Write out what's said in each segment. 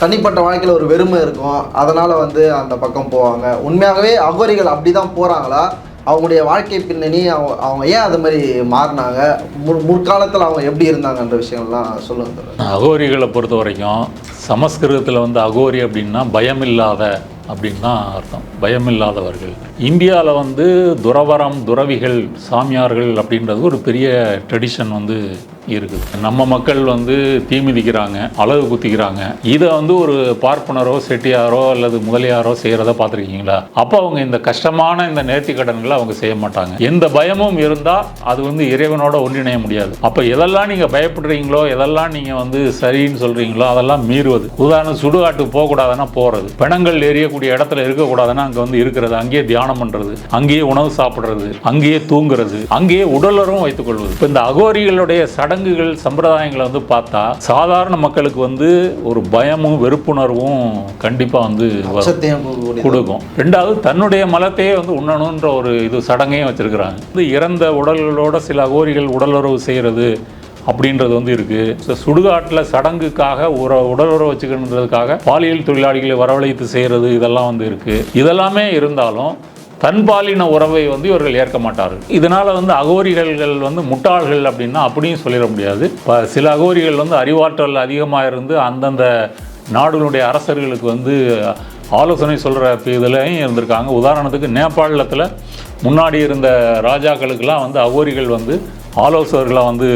தனிப்பட்ட வாழ்க்கையில் ஒரு வெறுமை இருக்கும். அதனால் வந்து அந்த பக்கம் போவாங்க. உண்மையாகவே அகோரிகள் அப்படி தான் போகிறாங்களா அவங்களுடைய வாழ்க்கை பின்னணி அவங்க அவங்க ஏன் அது மாதிரி மாறினாங்க? முற் முற்காலத்தில் அவங்க எப்படி இருந்தாங்கன்ற விஷயம்லாம் சொல்லுங்க அகோரிகளை பொறுத்த வரைக்கும் சமஸ்கிருதத்தில் வந்து அகோரி அப்படின்னா பயமில்லாத அப்படின்னு தான் அர்த்தம். பயமில்லாதவர்கள். இந்தியாவில் வந்து துறவரம் துறவிகள் சாமியார்கள் அப்படின்றது ஒரு பெரிய ட்ரெடிஷன் வந்து இருக்குது. நம்ம மக்கள் வந்து தீ மிதிக்கிறாங்க குத்திக்கிறாங்க. இதை வந்து ஒரு பார்ப்பனரோ செட்டியாரோ அல்லது முதலியாரோ செய்கிறத பார்த்துருக்கீங்களா? அப்போ அவங்க இந்த கஷ்டமான இந்த நேர்த்தி கடன்களை அவங்க செய்ய மாட்டாங்க. எந்த பயமும் இருந்தால் அது வந்து இறைவனோட ஒன்றிணைய முடியாது. அப்போ எதெல்லாம் நீங்கள் பயப்படுறீங்களோ எதெல்லாம் நீங்கள் வந்து சரின்னு சொல்கிறீங்களோ அதெல்லாம் மீறுவது. உதாரணம் சுடுகாட்டுக்கு போகக்கூடாதுன்னா போகிறது பிணங்கள் எரியக்கூடிய இடத்துல இருக்கக்கூடாதுன்னா அங்கே வந்து இருக்கிறது. அங்கேயே தியானம் பண்ணுறது அங்கேயே உணவு சாப்பிட்றது. அங்கேயே தூங்குறது. அங்கேயே உடலரும் வைத்துக்கொள்வது இப்போ இந்த அகோரிகளுடைய சடங்கு சடங்குகள் சம்பிரதாயங்களை வந்து பார்த்தா சாதாரண மக்களுக்கு வந்து ஒரு பயமும் வெறுப்புணர்வும் கண்டிப்பாக வந்து கொடுக்கும். ரெண்டாவது தன்னுடைய மலத்தையே வந்து உண்ணணுன்ற ஒரு இது சடங்கையும் வச்சிருக்கிறாங்க. இது இறந்த உடல்களோட சில அகோரிகள் உடலுறவு செய்கிறது அப்படின்றது வந்து இருக்கு. So, சுடுகாட்டில் சடங்குக்காக உற உடலுறவு வச்சுக்கணுன்றதுக்காக பாலியல் தொழிலாளிகளை வரவழைத்து செய்கிறது இதெல்லாம் வந்து இருக்கு. இதெல்லாமே இருந்தாலும் தன்பாலின உறவை வந்து இவர்கள் ஏற்க மாட்டார்கள். இதனால் வந்து அகோரிகள் வந்து முட்டாள்கள் அப்படின்னா அப்படியும் சொல்லிட முடியாது. இப்போ சில அகோரிகள் வந்து அறிவாற்றல் அதிகமாக இருந்து அந்தந்த நாடுகளுடைய அரசர்களுக்கு வந்து ஆலோசனை சொல்கிற இதுலையும் இருந்திருக்காங்க. உதாரணத்துக்கு நேபாளத்தில் முன்னாடி இருந்த ராஜாக்களுக்கெல்லாம் வந்து அகோரிகள் வந்து ஆலோசகர்களாக வந்து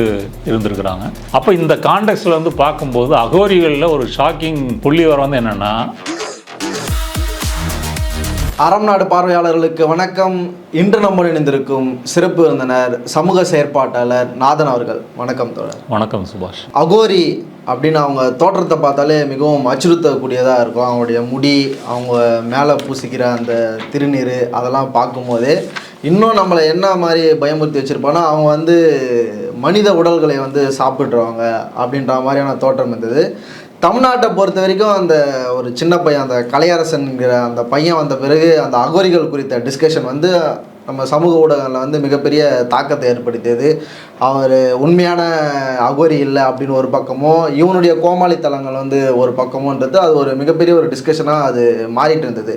இருந்திருக்கிறாங்க. அப்போ இந்த காண்டெக்ஸ்டில் வந்து பார்க்கும்போது அகோரிகளில் ஒரு ஷாக்கிங் புள்ளி வர வந்து என்னென்னா அறம் நாடு பார்வையாளர்களுக்கு வணக்கம். இன்று நம்ம இணைந்திருக்கும் சிறப்பு விருந்தினர் சமூக செயற்பாட்டாளர் நாதன் அவர்கள். வணக்கம் தோழர். வணக்கம் சுபாஷ். அகோரி அப்படின்னு அவங்க தோற்றத்தை பார்த்தாலே மிகவும் அச்சுறுத்தக்கூடியதாக இருக்கும். அவங்களுடைய முடி அவங்க மேலே பூசிக்கிற அந்த திருநீர் அதெல்லாம் பார்க்கும்போதே இன்னும் நம்மளை என்ன மாதிரி பயமுறுத்தி வச்சுருப்பாங்கன்னா அவங்க வந்து மனித உடல்களை வந்து சாப்பிட்றவங்க அப்படின்ற மாதிரியான தோற்றம் இருந்தது. தமிழ்நாட்டை பொறுத்த வரைக்கும் அந்த ஒரு சின்ன பையன் அந்த கலையரசன்கிற அந்த பையன் வந்த பிறகு அந்த அகோரிகள் குறித்த டிஸ்கஷன் வந்து நம்ம சமூக ஊடகங்களில் வந்து மிகப்பெரிய தாக்கத்தை ஏற்படுத்தியது. அவர் உண்மையான அகோரி இல்லை அப்படின்னு ஒரு பக்கமும் இவனுடைய கோமாளித்தலங்கள் வந்து ஒரு பக்கமுன்றது அது ஒரு மிகப்பெரிய ஒரு டிஸ்கஷனாக அது மாறிட்டு இருந்தது.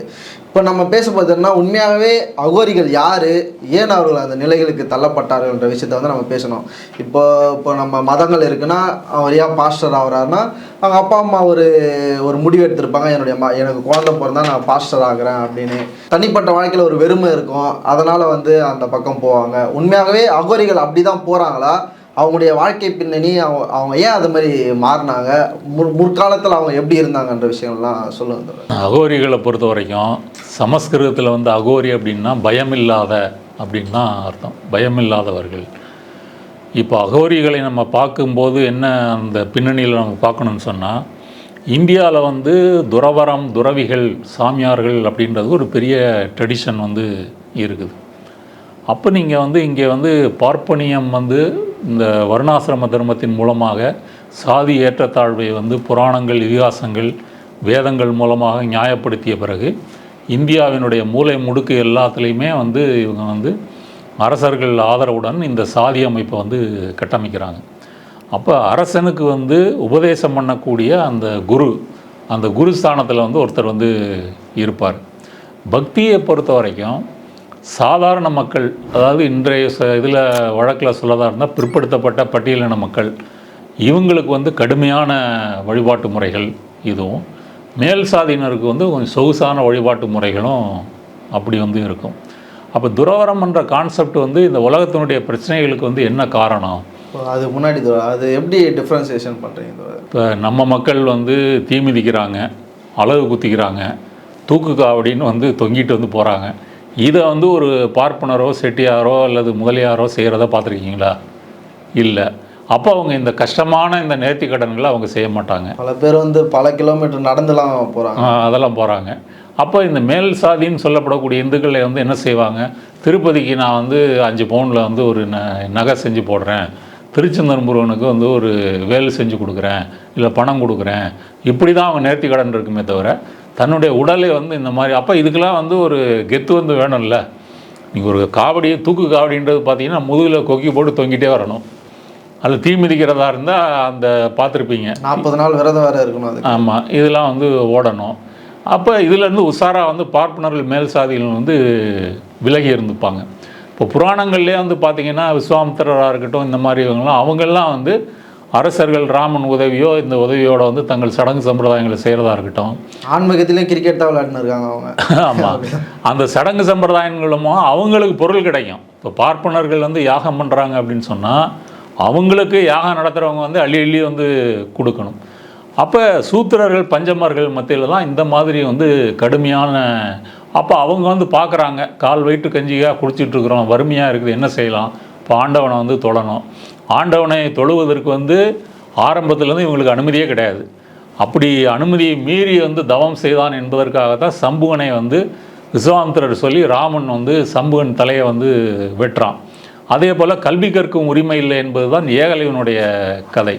இப்போ நம்ம பேச பார்த்தோம்னா உண்மையாகவே அகோரிகள் யார்? ஏன் அவர்கள் அந்த நிலைகளுக்கு தள்ளப்பட்டார்கள்ன்ற விஷயத்த வந்து நம்ம பேசணும். இப்போ இப்போ நம்ம மதங்கள் இருக்குன்னா அவர் ஏன் பாஸ்டர் ஆகுறாருன்னா அவங்க அப்பா அம்மா ஒரு ஒரு முடிவு எடுத்திருப்பாங்க. என்னுடைய ம எனக்கு குழந்தை பிறந்தா நான் பாஸ்டர் ஆகிறேன் அப்படின்னு. தனிப்பட்ட வாழ்க்கையில் ஒரு வெறுமை இருக்கும். அதனால் வந்து அந்த பக்கம் போவாங்க. உண்மையாகவே அகோரிகள் அப்படி தான் போகிறாங்க போகிறாங்களா அவங்களுடைய வாழ்க்கை பின்னணி அவங்க அவங்க ஏன் அது மாதிரி மாறினாங்க? முற் முற்காலத்தில் அவங்க எப்படி இருந்தாங்கன்ற விஷயம்லாம் சொல்லுங்க அகோரிகளை பொறுத்த வரைக்கும் சமஸ்கிருதத்தில் வந்து அகோரி அப்படின்னா பயமில்லாத அப்படின்னு தான் அர்த்தம். பயமில்லாதவர்கள். இப்போ அகோரிகளை நம்ம பார்க்கும்போது என்ன அந்த பின்னணியில் நம்ம பார்க்கணும்னு சொன்னால் இந்தியாவில் வந்து துறவரம் துறவிகள் சாமியார்கள் அப்படின்றது ஒரு பெரிய ட்ரெடிஷன் வந்து இருக்குது. அப்போ நீங்கள் வந்து இங்கே வந்து பார்ப்பனியம் வந்து இந்த வர்ணாசிரம தர்மத்தின் மூலமாக சாதி ஏற்றத்தாழ்வை வந்து புராணங்கள் இதிகாசங்கள் வேதங்கள் மூலமாக நியாயப்படுத்திய பிறகு இந்தியாவினுடைய மூலை முடுக்கு எல்லாத்துலேயுமே வந்து இவங்க வந்து அரசர்கள் ஆதரவுடன் இந்த சாதி அமைப்பை வந்து கட்டமைக்கிறாங்க. அப்போ அரசனுக்கு வந்து உபதேசம் பண்ணக்கூடிய அந்த குரு அந்த குரு ஸ்தானத்தில் வந்து ஒருத்தர் வந்து இருப்பார். பக்தியை பொறுத்த வரைக்கும் சாதாரண மக்கள் அதாவது இன்றைய ச இதில் வழக்கில் சொல்லதாக இருந்தால் பிற்படுத்தப்பட்ட பட்டியலின மக்கள். இவங்களுக்கு வந்து கடுமையான வழிபாட்டு முறைகள் இதுவும். மேல் சாதியினருக்கு வந்து கொஞ்சம் சொகுசான வழிபாட்டு முறைகளும் அப்படி வந்து இருக்கும். அப்போ துறவரம் என்ற கான்செப்ட் வந்து இந்த உலகத்தினுடைய பிரச்சனைகளுக்கு வந்து என்ன காரணம்? அது முன்னாடி அது எப்படி டிஃப்ரென்சியேஷன் பண்ணுறீங்க இப்போ நம்ம மக்கள் வந்து தீ மிதிக்கிறாங்க அழகு குத்திக்கிறாங்க தூக்கு காவடின்னு வந்து தொங்கிட்டு வந்து போகிறாங்க இதை வந்து ஒரு பார்ப்பனரோ செட்டியாரோ அல்லது முதலியாரோ செய்கிறத பார்த்துருக்கீங்களா? இல்லை. அப்போ அவங்க இந்த கஷ்டமான இந்த நேர்த்தி கடன்களை அவங்க செய்ய மாட்டாங்க. பல பேர் வந்து பல கிலோமீட்டர் நடந்துலாம் போகிறாங்க அதெல்லாம் போகிறாங்க அப்போ இந்த மேல் சாதின்னு சொல்லப்படக்கூடிய இந்துக்களை வந்து என்ன செய்வாங்க? திருப்பதிக்கு நான் வந்து அஞ்சு பவுனில் வந்து ஒரு ந நகை செஞ்சு போடுறேன். திருச்செந்தூர் முருகனுக்கு வந்து ஒரு வேல் செஞ்சு கொடுக்குறேன். இல்லை பணம் கொடுக்குறேன். இப்படி தான் அவங்க நேர்த்தி கடன் இருக்குமே தவிர தன்னுடைய உடலை வந்து இந்த மாதிரி அப்போ இதுக்கெல்லாம் வந்து ஒரு கெத்து வந்து வேணும்ல. நீங்கள் ஒரு காவடி தூக்கு காவடின்றது பார்த்தீங்கன்னா முதுகில் கொக்கி போட்டு தொங்கிட்டே வரணும். அதில் தீ மிதிக்கிறதா இருந்தால் அந்த பார்த்துருப்பீங்க நாற்பது நாள் விரதம் வேற இருக்கணும் அதுக்கு. ஆமாம் இதெல்லாம் வந்து ஓடணும். அப்போ இதுலேருந்து உஷாரா வந்து பார்ப்பனர்கள் மேல் சாதிகள் வந்து விலகி இருந்துப்பாங்க. இப்போ புராணங்கள்லேயே வந்து பார்த்தீங்கன்னா விஸ்வாமித்திரராக இருக்கட்டும் இந்த மாதிரி இவங்கெல்லாம் அவங்கெல்லாம் வந்து அரசர்கள் ராமன் உதவியோ இந்த உதவியோட வந்து தங்கள் சடங்கு சம்பிரதாயங்களை செய்கிறதா இருக்கட்டும். ஆன்மீகத்திலையும் கிரிக்கெட் தான் இருக்காங்க அவங்க. ஆமாம் அந்த சடங்கு சம்பிரதாயங்களுமோ அவங்களுக்கு பொருள் கிடைக்கும். இப்போ பார்ப்பனர்கள் வந்து யாகம் பண்ணுறாங்க அப்படின்னு சொன்னால் அவங்களுக்கு யாகம் நடத்துகிறவங்க வந்து அள்ளி அள்ளி வந்து கொடுக்கணும். அப்போ சூத்திரர்கள் பஞ்சமர்கள் மத்தியில் தான் இந்த மாதிரி வந்து கடுமையான அப்போ அவங்க வந்து பார்க்குறாங்க கால் வயிற்று கஞ்சியாக குடிச்சிட்டு இருக்கிறோம். வறுமையாக இருக்குது. என்ன செய்யலாம்? இப்போ ஆண்டவனை வந்து தொழணும் ஆண்டவனை தொழுவதற்கு வந்து ஆரம்பத்துலேருந்து இவங்களுக்கு அனுமதியே கிடையாது. அப்படி அனுமதியை மீறி வந்து தவம் செய்தான் என்பதற்காக தான் சம்புவனை வந்து விஸ்வாமித்திரர் சொல்லி ராமன் வந்து சம்புவன் தலையை வந்து வெட்டுறான். அதே போல் கல்வி கற்கும் உரிமை இல்லை என்பது தான் ஏகலைவனுடைய கதை.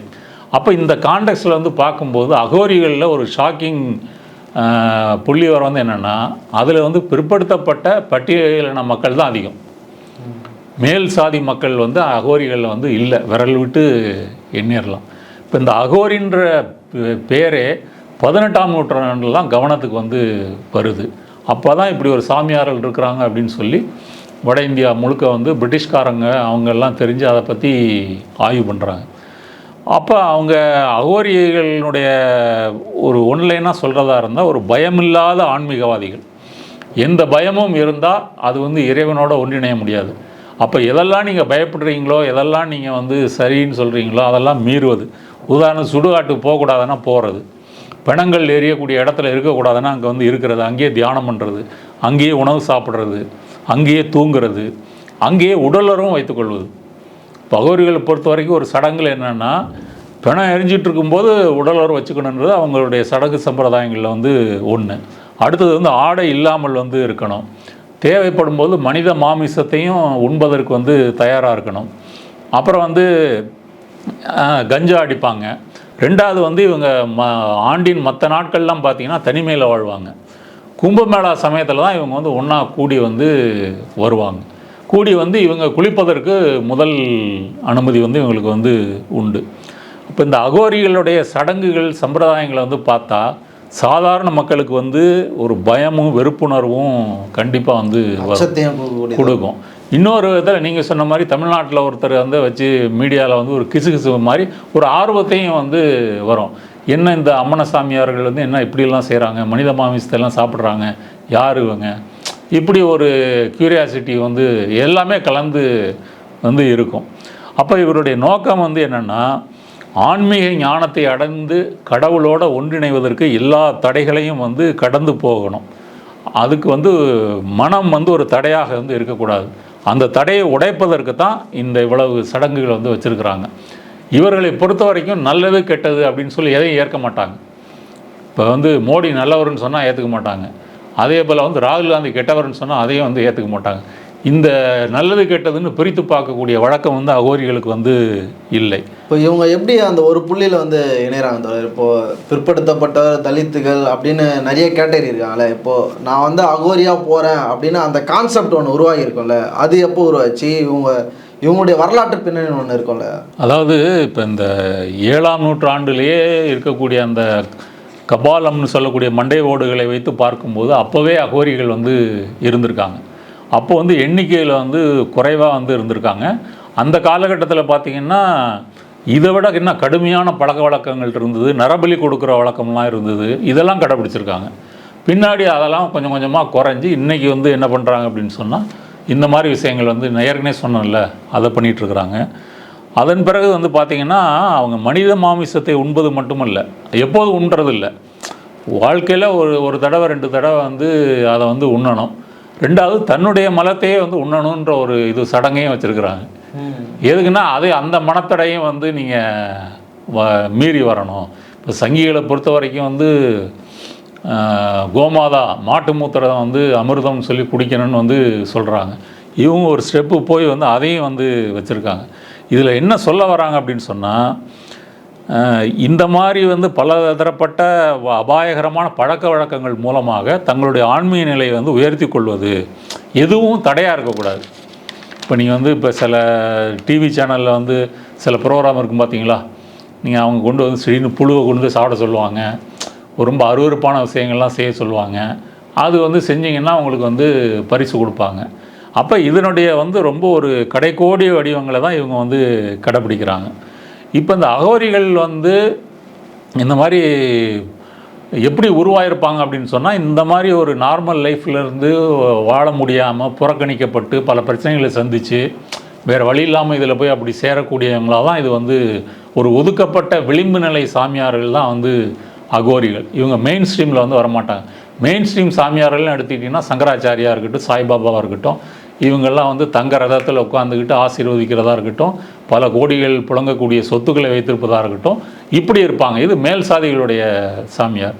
அப்போ இந்த காண்டெக்ஸில் வந்து பார்க்கும்போது அகோரிகளில் ஒரு ஷாக்கிங் புள்ளிவரம் வந்து என்னென்னா அதில் வந்து பிற்படுத்தப்பட்ட பட்டியலின மக்கள் தான் அதிகம். மேல் சாதி மக்கள் வந்து அகோரிகளில் வந்து இல்லை விரல் விட்டு எண்ணிடலாம் இப்போ இந்த அகோரின்ற பே- பேரே பதினெட்டாம் நூற்றாண்டுலாம் கவனத்துக்கு வந்து வருது. அப்போ தான் இப்படி ஒரு சாமியார்கள் இருக்கிறாங்க அப்படின்னு சொல்லி வட இந்தியா முழுக்க வந்து பிரிட்டிஷ்காரங்க அவங்கெல்லாம் தெரிஞ்சு அதை பற்றி ஆய்வு பண்ணுறாங்க அப்போ அவங்க அகோரிகளுடைய ஒரு ஒன்லைனாக சொல்கிறதா இருந்தால் ஒரு பயமில்லாத ஆன்மீகவாதிகள். எந்த பயமும் இருந்தால் அது வந்து இறைவனோட ஒன்றிணைய முடியாது. அப்போ எதெல்லாம் நீங்கள் பயப்படுறீங்களோ எதெல்லாம் நீங்கள் வந்து சரின்னு சொல்கிறீங்களோ அதெல்லாம் மீறுவது. உதாரணம் சுடுகாட்டுக்கு போகக்கூடாதுன்னா போகிறது பிணங்கள் எரியக்கூடிய இடத்துல இருக்கக்கூடாதுன்னா அங்கே வந்து இருக்கிறது. அங்கேயே தியானம் பண்ணுறது அங்கேயே உணவு சாப்பிட்றது. அங்கேயே தூங்குறது. அங்கேயே உடலரும் வைத்துக்கொள்வது பகவரிகளை பொறுத்த வரைக்கும் ஒரு சடங்கில் என்னென்னா பிணம் எரிஞ்சிட்டு இருக்கும்போது உடலுறவு வச்சுக்கணுன்றது அவங்களுடைய சடங்கு சம்பிரதாயங்களில் வந்து ஒன்று அடுத்தது வந்து ஆடை இல்லாமல் வந்து இருக்கணும். தேவைப்படும் போது மனித மாமிசத்தையும் உண்பதற்கு வந்து தயாராக இருக்கணும். அப்புறம் வந்து கஞ்சா அடிப்பாங்க. ரெண்டாவது வந்து இவங்க ம ஆண்டின் மற்ற நாட்கள்லாம் பார்த்திங்கன்னா தனிமையில் வாழ்வாங்க. கும்பமேளா சமயத்தில் தான் இவங்க வந்து ஒன்றா கூடி வந்து வருவாங்க. கூடி வந்து இவங்க குளிப்பதற்கு முதல் அனுமதி வந்து இவங்களுக்கு வந்து உண்டு. இப்போ இந்த அகோரிகளுடைய சடங்குகள் சம்பிரதாயங்களை வந்து பார்த்தா சாதாரண மக்களுக்கு வந்து ஒரு பயமும் வெறுப்புணர்வும் கண்டிப்பாக வந்து கொடுக்கும். இன்னொரு இதில் நீங்கள் சொன்ன மாதிரி தமிழ்நாட்டில் ஒருத்தர் வந்து வச்சு மீடியாவில் வந்து ஒரு கிசுகிசு மாதிரி ஒரு ஆர்வத்தையும் வந்து வரும். என்ன இந்த அம்மன சாமியார்கள் வந்து என்ன இப்படியெல்லாம் செய்கிறாங்க மனித மாமிசத்தை எல்லாம் சாப்பிட்றாங்க. யார் இவங்க? இப்படி ஒரு கியூரியாசிட்டி வந்து எல்லாமே கலந்து வந்து இருக்கும். அப்போ இவருடைய நோக்கம் வந்து என்னென்னா ஆன்மீக ஞானத்தை அடைந்து கடவுளோட ஒன்றிணைவதற்கு எல்லா தடைகளையும் வந்து கடந்து போகணும். அதுக்கு வந்து மனம் வந்து ஒரு தடையாக வந்து இருக்கக்கூடாது. அந்த தடையை உடைப்பதற்கு தான் இந்த இவ்வளவு சடங்குகள் வந்து வச்சுருக்கிறாங்க. இவர்களை பொறுத்த வரைக்கும் நல்லது கெட்டது அப்படின்னு சொல்லி எதையும் ஏற்க மாட்டாங்க. இப்போ வந்து மோடி நல்லவர்னு சொன்னால் ஏற்றுக்க மாட்டாங்க. அதே போல் வந்து ராகுல் காந்தி கெட்டவர்னு சொன்னால் அதையும் வந்து ஏற்றுக்க மாட்டாங்க. இந்த நல்லது கெட்டதுன்னு பிரித்து பார்க்கக்கூடிய வழக்கம் வந்து அகோரிகளுக்கு வந்து இல்லை. இப்போ இவங்க எப்படி அந்த ஒரு புள்ளியில் வந்து இணையறாங்க தோழர்? இப்போ பிற்படுத்தப்பட்டவர் தலித்துகள் அப்படின்னு நிறைய கேட்டகரி இருக்காங்கல்ல. இப்போ நான் வந்து அகோரியா போகிறேன் அப்படின்னு அந்த கான்செப்ட் ஒன்று உருவாகி இருக்கும்ல. அது எப்போ உருவாச்சு? இவங்க இவங்களுடைய வரலாற்று பின்னணி ஒன்று இருக்கும்ல. அதாவது இப்போ இந்த ஏழாம் நூற்றாண்டிலேயே இருக்கக்கூடிய அந்த கபாலம்னு சொல்லக்கூடிய மண்டை ஓடுகளை வைத்து பார்க்கும்போது அப்போவே அகோரிகள் வந்து இருந்திருக்காங்க. அப்போ வந்து எண்ணிக்கையில் வந்து குறைவாக வந்து இருந்திருக்காங்க. அந்த காலகட்டத்தில் பார்த்திங்கன்னா இதை விட இன்னும் கடுமையான பழக்க வழக்கங்கள் இருந்தது நரபலி கொடுக்குற வழக்கம்லாம் இருந்தது இதெல்லாம் கடைபிடிச்சிருக்காங்க. பின்னாடி அதெல்லாம் கொஞ்சம் கொஞ்சமாக குறைஞ்சி இன்றைக்கி வந்து என்ன பண்ணுறாங்க அப்படின்னு சொன்னால் இந்த மாதிரி விஷயங்கள் வந்து நேர்கனே ஏற்கனவே சொன்னேன்ல அதை பண்ணிகிட்ருக்குறாங்க அதன் பிறகு வந்து பார்த்திங்கன்னா அவங்க மனித மாமிசத்தை உண்பது மட்டுமல்ல எப்போதும் உண்றதில்ல. வாழ்க்கையில் ஒரு ஒரு தடவை ரெண்டு தடவை வந்து அதை வந்து உண்ணணும். ரெண்டாவது தன்னுடைய மலத்தையே வந்து உண்ணணுன்ற ஒரு இது சடங்கையும் வச்சுருக்குறாங்க. எதுக்குன்னா அது அந்த மனத்தடையும் வந்து நீங்கள் மீறி வரணும். இப்போ சங்கிகளை பொறுத்த வரைக்கும் வந்து கோமாதா மாட்டு மூத்திரம் வந்து அமிர்தம்னு சொல்லி குடிக்கணும்னு வந்து சொல்கிறாங்க இவங்க ஒரு ஸ்டெப்பு போய் வந்து அதையும் வந்து வச்சுருக்காங்க. இதில் என்ன சொல்ல வராங்க அப்படின்னு சொன்னால் இந்த மாதிரி வந்து பல தரப்பட்ட அபாயகரமான பழக்க வழக்கங்கள் மூலமாக தங்களுடைய ஆன்மீக நிலையை வந்து உயர்த்தி கொள்வது எதுவும் தடையாக இருக்கக்கூடாது. இப்போ நீங்கள் வந்து இப்போ சில டிவி சேனலில் வந்து சில ப்ரோக்ராம் இருக்கும் பார்த்தீங்களா நீங்கள் அவங்க கொண்டு வந்து திடீர்னு புழுவை கொண்டு வந்து சாப்பிட சொல்லுவாங்க. ரொம்ப அருவருப்பான விஷயங்கள்லாம் செய்ய சொல்லுவாங்க. அது வந்து செஞ்சிங்கன்னா அவங்களுக்கு வந்து பரிசு கொடுப்பாங்க. அப்போ இதனுடைய வந்து ரொம்ப ஒரு கடைக்கோடி வடிவங்களை தான் இவங்க வந்து கடைப்பிடிக்கிறாங்க இப்போ இந்த அகோரிகள் வந்து இந்த மாதிரி எப்படி உருவாயிருப்பாங்க அப்படின்னு சொன்னால் இந்த மாதிரி ஒரு நார்மல் லைஃப்லேருந்து வாழ முடியாமல் புறக்கணிக்கப்பட்டு பல பிரச்சனைகளை சந்தித்து வேறு வழி இல்லாமல் இதில் போய் அப்படி சேரக்கூடியவங்களாக தான் இது வந்து ஒரு ஒதுக்கப்பட்ட விளிம்பு நிலை சாமியார்கள் தான் வந்து அகோரிகள். இவங்க மெயின் ஸ்ட்ரீமில் வந்து வரமாட்டாங்க. மெயின் ஸ்ட்ரீம் சாமியார்கள்னு எடுத்துக்கிட்டிங்கன்னா சங்கராச்சாரியாக இருக்கட்டும் சாய்பாபாவாக இருக்கட்டும் இவங்கெல்லாம் வந்து தங்க ரதத்தில் உட்காந்துக்கிட்டு ஆசீர்வதிக்கிறதா இருக்கட்டும் பல கோடிகள் புழங்கக்கூடிய சொத்துக்களை வைத்திருப்பதாக இருக்கட்டும் இப்படி இருப்பாங்க. இது மேல் சாதிகளுடைய சாமியார்.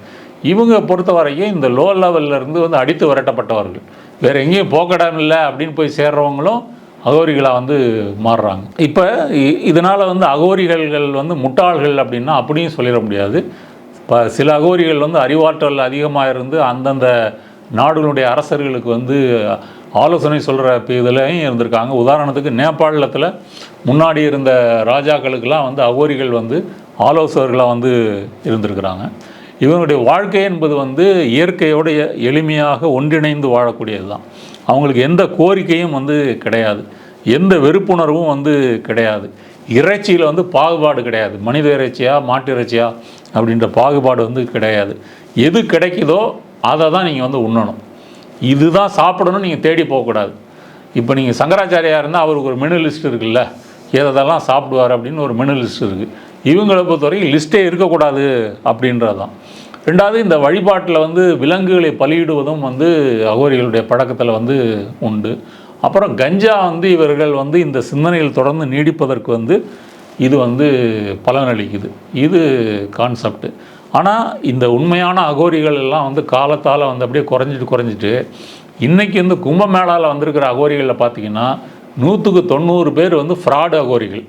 இவங்க பொறுத்த வரைக்கும் இந்த லோ லெவல்லேருந்து வந்து அடித்து விரட்டப்பட்டவர்கள். வேறு எங்கேயும் போக்கடம் இல்லை அப்படின்னு போய் சேர்றவங்களும் அகோரிகளாக வந்து மாறுறாங்க. இப்போ இதனால் வந்து அகோரிகள்கள் வந்து முட்டாள்கள் அப்படின்னா அப்படியும் சொல்லிட முடியாது. இப்போ சில அகோரிகள் வந்து அறிவாற்றல் அதிகமாக இருந்து அந்தந்த நாடுகளுடைய அரசர்களுக்கு வந்து ஆலோசனை சொல்கிற இதுலையும் இருந்திருக்காங்க. உதாரணத்துக்கு நேபாளத்தில் முன்னாடி இருந்த ராஜாக்களுக்கெல்லாம் வந்து அகோரிகள் வந்து ஆலோசகர்களாக வந்து இருந்திருக்கிறாங்க. இவனுடைய வாழ்க்கை என்பது வந்து இயற்கையோடைய எளிமையாக ஒன்றிணைந்து வாழக்கூடியது தான் அவங்களுக்கு எந்த கோரிக்கையும் வந்து கிடையாது. எந்த வெறுப்புணர்வும் வந்து கிடையாது. இறைச்சியில் வந்து பாகுபாடு கிடையாது. மனித இறைச்சியா மாட்டு இறைச்சியா அப்படின்ற பாகுபாடு வந்து கிடையாது. எது கிடைக்குதோ அதை தான் நீங்கள் வந்து உண்ணணும். இதுதான் சாப்பிடணும் நீங்கள் தேடி போகக்கூடாது. இப்போ நீங்கள் சங்கராச்சாரியாக இருந்தால் அவருக்கு ஒரு மெனு லிஸ்ட் இருக்குல்ல எதெல்லாம் சாப்பிடுவார் அப்படின்னு ஒரு மெனு லிஸ்ட் இருக்குது இவங்களை பொறுத்தவரைக்கும் லிஸ்ட்டே இருக்கக்கூடாது அப்படின்றது தான் ரெண்டாவது இந்த வழிபாட்டில் வந்து விலங்குகளை பலியிடுவதும் வந்து அகோரிகளுடைய பழக்கத்தில் வந்து உண்டு. அப்புறம் கஞ்சா வந்து இவர்கள் வந்து இந்த சிந்தனையில் தொடர்ந்து நீடிப்பதற்கு வந்து இது வந்து பலனளிக்குது. இது கான்செப்ட் ஆனால் இந்த உண்மையான அகோரிகள் எல்லாம் வந்து காலத்தால் வந்து அப்படியே குறைஞ்சிட்டு குறைஞ்சிட்டு இன்றைக்கி வந்து கும்பமேளாவில் வந்திருக்கிற அகோரிகளில் பார்த்தீங்கன்னா நூற்றுக்கு தொண்ணூறு பேர் வந்து ஃப்ராடு அகோரிகள்.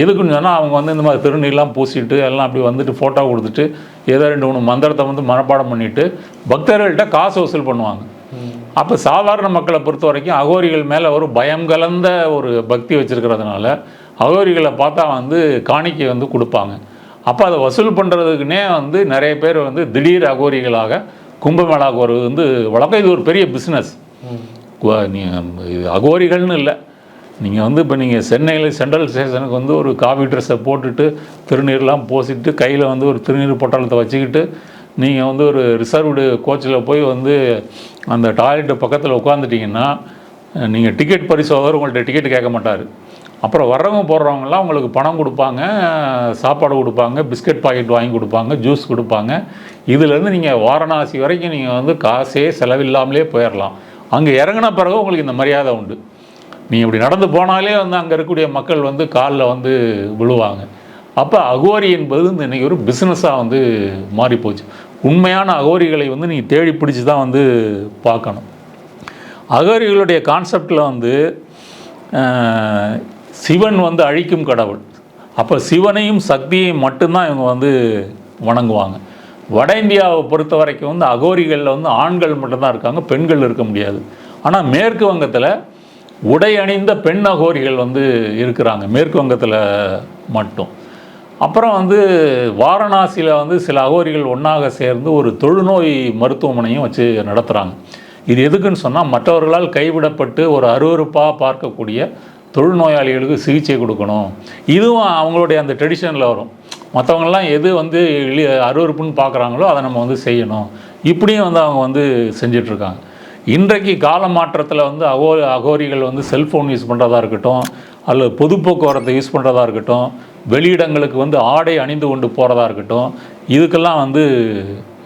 எதுக்குன்னு சொன்னால் அவங்க வந்து இந்த மாதிரி திருநீர்லாம் பூசிட்டு எல்லாம் அப்படி வந்துட்டு ஃபோட்டோ கொடுத்துட்டு ஏதோ ரெண்டு மூணு மந்திரத்தை வந்து மனப்பாடம் பண்ணிட்டு பக்தர்கள்ட்ட காசு வசூல் பண்ணுவாங்க. அப்போ சாதாரண மக்களை பொறுத்த வரைக்கும் அகோரிகள் மேலே ஒரு பயம் கலந்த ஒரு பக்தி வச்சுருக்கிறதுனால அகோரிகளை பார்த்தா வந்து காணிக்கை வந்து கொடுப்பாங்க. அப்போ அதை வசூல் பண்ணுறதுக்குனே வந்து நிறைய பேர் வந்து திடீர் அகோரிகளாக கும்பமேளாவுக்கு வருவது வந்து வழக்கம். இது ஒரு பெரிய பிஸ்னஸ் இது அகோரிகள்னு இல்லை. நீங்கள் வந்து இப்போ நீங்கள் சென்னையில் சென்ட்ரல் ஸ்டேஷனுக்கு வந்து ஒரு காவி ட்ரெஸ்ஸை போட்டுட்டு திருநீர்லாம் பூசிட்டு கையில் வந்து ஒரு திருநீர் பொட்டலத்தை வச்சுக்கிட்டு நீங்கள் வந்து ஒரு ரிசர்வ்டு கோச்சில் போய் வந்து அந்த டாய்லெட்டு பக்கத்தில் உட்காந்துட்டிங்கன்னா நீங்கள் டிக்கெட் பரிசோதகர் உங்கள்கிட்ட டிக்கெட் கேட்க மாட்டார். அப்புறம் வர்றவங்க போடுறவங்கலாம் உங்களுக்கு பணம் கொடுப்பாங்க சாப்பாடு கொடுப்பாங்க பிஸ்கட் பாக்கெட் வாங்கி கொடுப்பாங்க ஜூஸ் கொடுப்பாங்க. இதுலேருந்து நீங்கள் வாரணாசி வரைக்கும் நீங்கள் வந்து காசே செலவில்லாமலே போயிடலாம் அங்கே இறங்கின பிறகு உங்களுக்கு இந்த மரியாதை உண்டு. நீங்கள் இப்படி நடந்து போனாலே வந்து அங்கே இருக்கக்கூடிய மக்கள் வந்து காலில் வந்து விழுவாங்க. அப்போ அகோரி என்பது இந்த இன்றைக்கி ஒரு பிஸ்னஸாக வந்து மாறிப்போச்சு. உண்மையான அகோரிகளை வந்து நீங்கள் தேடி பிடிச்சி தான் வந்து பார்க்கணும். அகோரிகளுடைய கான்செப்டில் வந்து சிவன் வந்து அழிக்கும் கடவுள். அப்போ சிவனையும் சக்தியையும் மட்டும்தான் இவங்க வந்து வணங்குவாங்க. வட இந்தியாவை பொறுத்த வரைக்கும் வந்து அகோரிகளில் வந்து ஆண்கள் மட்டும்தான் இருக்காங்க பெண்கள் இருக்க முடியாது. ஆனால் மேற்கு வங்கத்தில் உடை அணிந்த பெண் அகோரிகள் வந்து இருக்கிறாங்க மேற்கு வங்கத்தில் மட்டும். அப்புறம் வந்து வாரணாசியில் வந்து சில அகோரிகள் ஒன்றாக சேர்ந்து ஒரு தொழுநோய் மருத்துவமனையும் வச்சு நடத்துகிறாங்க இது எதுக்குன்னு சொன்னால் மற்றவர்களால் கைவிடப்பட்டு ஒரு அருவருப்பாக பார்க்கக்கூடிய தொழுநோயாளிகளுக்கு சிகிச்சை கொடுக்கணும். இதுவும் அவங்களுடைய அந்த ட்ரெடிஷனில் வரும். மற்றவங்களாம் எது வந்து எளி அருவருப்புன்னு பார்க்குறாங்களோ அதை நம்ம வந்து செய்யணும். இப்படியும் வந்து அவங்க வந்து செஞ்சிட்ருக்காங்க. இன்றைக்கு கால மாற்றத்தில் வந்து அகோ அகோரிகள் வந்து செல்ஃபோன் யூஸ் பண்ணுறதா இருக்கட்டும் அல்லது பொது போக்குவரத்தை யூஸ் பண்ணுறதா இருக்கட்டும் வெளியிடங்களுக்கு வந்து ஆடை அணிந்து கொண்டு போகிறதா இருக்கட்டும் இதுக்கெல்லாம் வந்து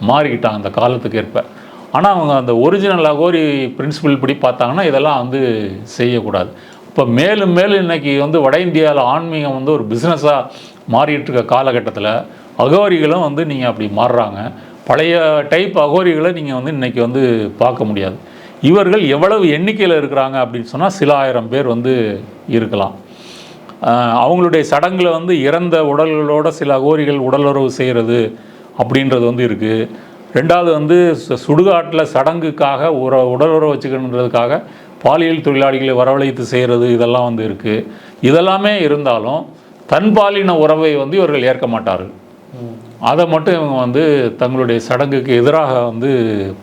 மாறிக்கிட்டாங்க அந்த காலத்துக்கு ஏற்ப. ஆனால் அவங்க அந்த ஒரிஜினல் அகோரி பிரின்சிபல் படி பார்த்தாங்கன்னா இதெல்லாம் வந்து செய்யக்கூடாது. இப்போ மேலும் மேலும் இன்றைக்கி வந்து வட இந்தியாவில் ஆன்மீகம் வந்து ஒரு பிஸ்னஸாக மாறிட்டு இருக்க காலகட்டத்தில் அகோரிகளும் வந்து நீங்கள் அப்படி மாறுறாங்க. பழைய டைப் அகோரிகளை நீங்கள் வந்து இன்றைக்கி வந்து பார்க்க முடியாது. இவர்கள் எவ்வளவு எண்ணிக்கையில் இருக்கிறாங்க அப்படின்னு சொன்னால் சில ஆயிரம் பேர் வந்து இருக்கலாம். அவங்களுடைய சடங்குல வந்து இறந்த உடல்களோட சில அகோரிகள் உடலுறவு செய்கிறது அப்படின்றது வந்து இருக்குது ரெண்டாவது வந்து சு- சுடுகாட்டில் சடங்குக்காக உற உடலுறவு வச்சுக்கணுன்றதுக்காக பாலியல் தொழிலாளிகளை வரவழைத்து செய்கிறது இதெல்லாம் வந்து இருக்குது இதெல்லாமே இருந்தாலும் தன்பாலின உறவை வந்து இவர்கள் ஏற்க மாட்டார்கள். அதை மட்டும் இவங்க வந்து தங்களுடைய சடங்குக்கு எதிராக வந்து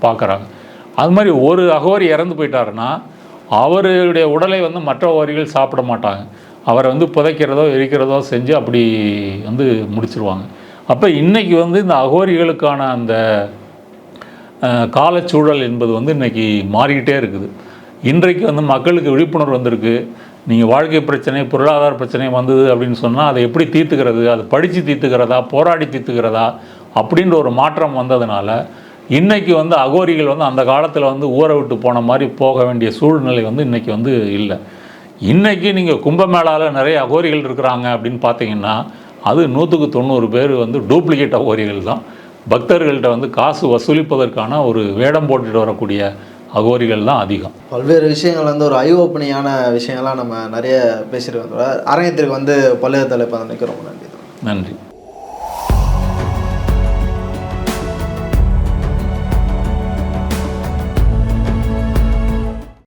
பார்க்குறாங்க. அது மாதிரி ஒரு அகோரி இறந்து போயிட்டாருன்னா அவருடைய உடலை வந்து மற்ற அகோரிகள் சாப்பிட மாட்டாங்க. அவரை வந்து புதைக்கிறதோ எரிக்கிறதோ செஞ்சு அப்படி வந்து முடிச்சிருவாங்க. அப்போ இன்றைக்கி வந்து இந்த அகோரிகளுக்கான அந்த காலச்சூழல் என்பது வந்து இன்றைக்கி மாறிக்கிட்டே இருக்குது. இன்றைக்கு வந்து மக்களுக்கு விழிப்புணர்வு வந்திருக்கு. நீங்கள் வாழ்க்கை பிரச்சனை பொருளாதார பிரச்சனை வந்தது அப்படின்னு சொன்னால் அதை எப்படி தீர்த்துக்கிறது? அதை படித்து தீர்த்துக்கிறதா? போராடி தீர்த்துக்கிறதா? அப்படின்ற ஒரு மாற்றம் வந்ததுனால இன்றைக்கி வந்து அகோரிகள் வந்து அந்த காலத்தில் வந்து ஊரை விட்டு போன மாதிரி போக வேண்டிய சூழ்நிலை வந்து இன்றைக்கி வந்து இல்லை. இன்றைக்கி நீங்கள் கும்பமேளாவில் நிறைய அகோரிகள் இருக்கிறாங்க அப்படின்னு பார்த்தீங்கன்னா அது நூற்றுக்கு தொண்ணூறு பேர் வந்து டூப்ளிகேட் அகோரிகள் தான். பக்தர்கள்ட்ட வந்து காசு வசூலிப்பதற்கான ஒரு வேடம் போட்டுட்டு வரக்கூடிய அகோரிகள் தான் அதிகம் பல்வேறு விஷயங்கள் வந்து ஒரு ஐ விஷயங்கள்லாம் நம்ம நிறைய பேசியிருக்கோம் தோழர். அரங்கத்திற்கு வந்து பல்வேறு தலைப்பு நினைக்கிறோம் நன்றி. நன்றி